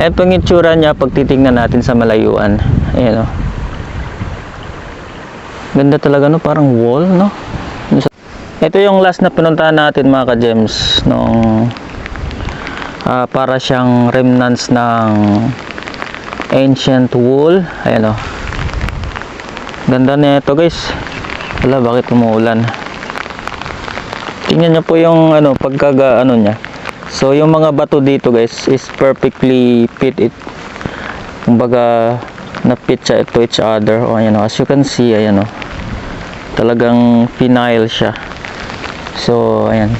Ito ang itsura niya pag titingnan natin sa malayuan. Ayan o. Ganda talaga no, parang wall no. Ito yung last na pinuntahan natin mga ka-gems nung ah, para siyang remnants ng ancient wall. Ayan o. Ganda na ito guys. Wala, bakit umuulan? Tingnan niyo po yung ano, pagkaga ano niya. So yung mga bato dito guys is perfectly fit it. Kumbaga na fit siya to each other. O ayan o, as you can see, ayan o. Talagang pinail siya. So ayan.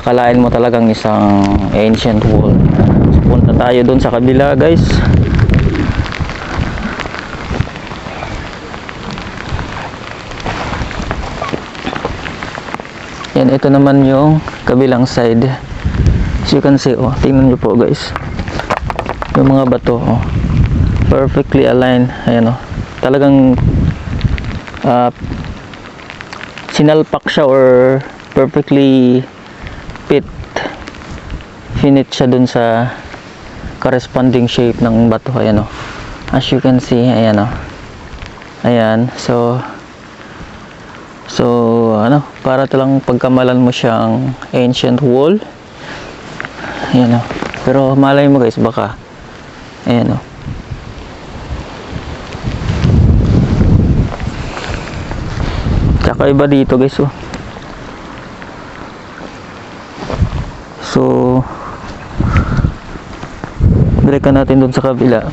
Akalain mo talagang isang ancient wall. So, punta tayo dun sa kabila guys. Yan, ito naman yung kabilang side. As you can see, oh, tingnan nyo po guys. Yung mga bato, oh. Perfectly aligned. Ayan, oh. Talagang ah, sinalpak siya or perfectly fit finit siya dun sa corresponding shape ng bato. Ayan, oh. As you can see, ayan, oh. Ayan, so So, ano, para talang pagkamalan mo siyang ancient wall. Ayan o. Pero malay mo guys, baka. Ayan o. Kakaiba dito guys oh. So, balikan natin dun sa kabila.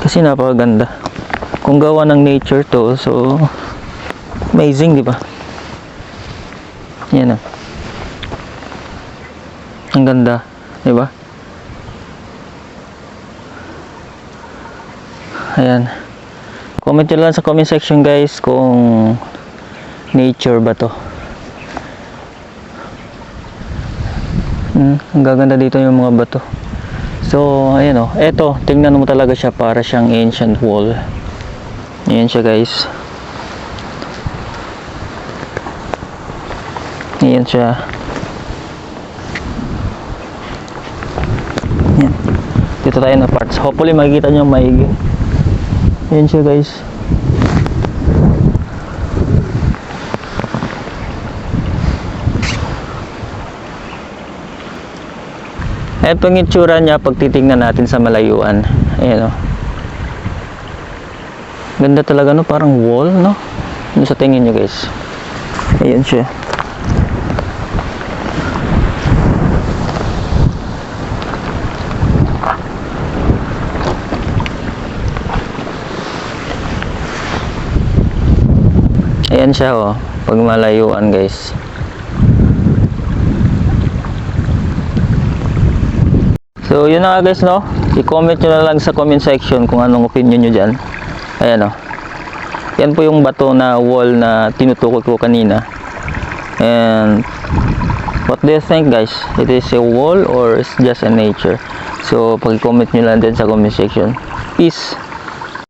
Kasi napakaganda. Kung gawa ng nature to, so Amazing, di ba? Yan ah. Ang ganda, di ba? Ayan. Comment nyo lang sa comment section guys kung nature ba to. Hmm, ang gaganda dito yung mga bato. So, ayan o. Eto, tingnan mo talaga siya para siyang ancient wall. Ayan siya guys. Ayan siya. Dito tayo na parts. Hopefully makikita nyo maigi. Ayan siya guys. Ito ang itsura niya pag titingnan natin sa malayuan. Ayan o. Ganda talaga no, parang wall no. Ano sa tingin nyo guys? Ayan siya. Ayan siya oh, pag malayuan guys. So yun na nga guys no, i-comment nyo na lang sa comment section kung anong opinion nyo dyan. Ayan oh. Yan po yung bato na wall na tinutukoy ko kanina. And what do you think guys? It is a wall or it's just a nature? So pag-comment nyo lang din sa comment section. Peace!